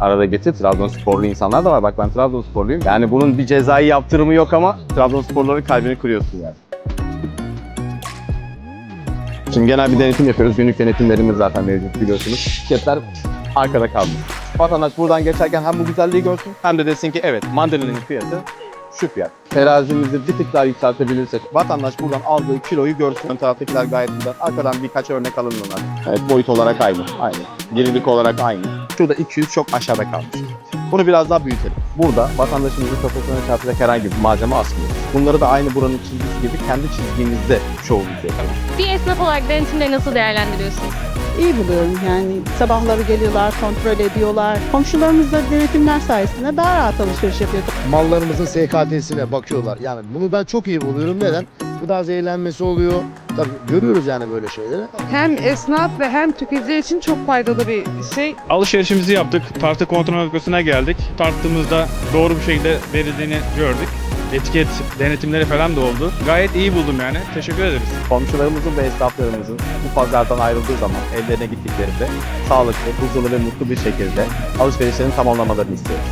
arada getir. Trabzonsporlu insanlar da var. Bak ben Trabzonsporluyum. Yani bunun bir cezai yaptırımı yok ama Trabzonsporluların kalbini kırıyorsun yani. Şimdi genel bir denetim yapıyoruz. Günlük denetimlerimiz zaten mevcut biliyorsunuz. Şirketler arkada kaldı. Vatandaş buradan geçerken hem bu güzelliği görsün hem de desin ki evet mandalina'nın fiyatı şu fiyat. Terazimizi bir tık daha yükseltebilirsek vatandaş buradan aldığı kiloyu görsün. Ön taraftakiler gayet güzel. Arkadan birkaç örnek alın bunlar. Evet boyut olarak aynı. Aynı. Dirilik olarak aynı. Şurada 200 çok aşağıda kalmış. Bunu biraz daha büyütelim. Burada vatandaşımızın kafasına çarpacak herhangi bir malzeme asmıyoruz. Bunları da aynı buranın çizgisi gibi kendi çizgimizde şovumuzu yapıyoruz. Bir esnaf olarak denetimleri nasıl değerlendiriyorsunuz? İyi buluyorum yani sabahları geliyorlar, kontrol ediyorlar. Komşularımız da denetimler sayesinde daha rahat alışveriş yapıyor. mallarımızın SKT'sine bakıyorlar. Yani bunu ben çok iyi buluyorum. Neden? Gıda zehirlenmesi oluyor. Tabii görüyoruz yani böyle şeyleri. hem esnaf ve hem tüketici için çok faydalı bir şey. Alışverişimizi yaptık. Tartı kontrol noktasına geldik. Tarttığımızda doğru bir şekilde verildiğini gördük. Etiket denetimleri falan da oldu. Gayet iyi buldum yani. Teşekkür ederiz. komşularımızın ve esnaflarımızın bu pazardan ayrıldığı zaman evlerine gittiklerinde sağlıklı, huzurlu ve mutlu bir şekilde alışverişlerini tamamlamalarını istiyoruz.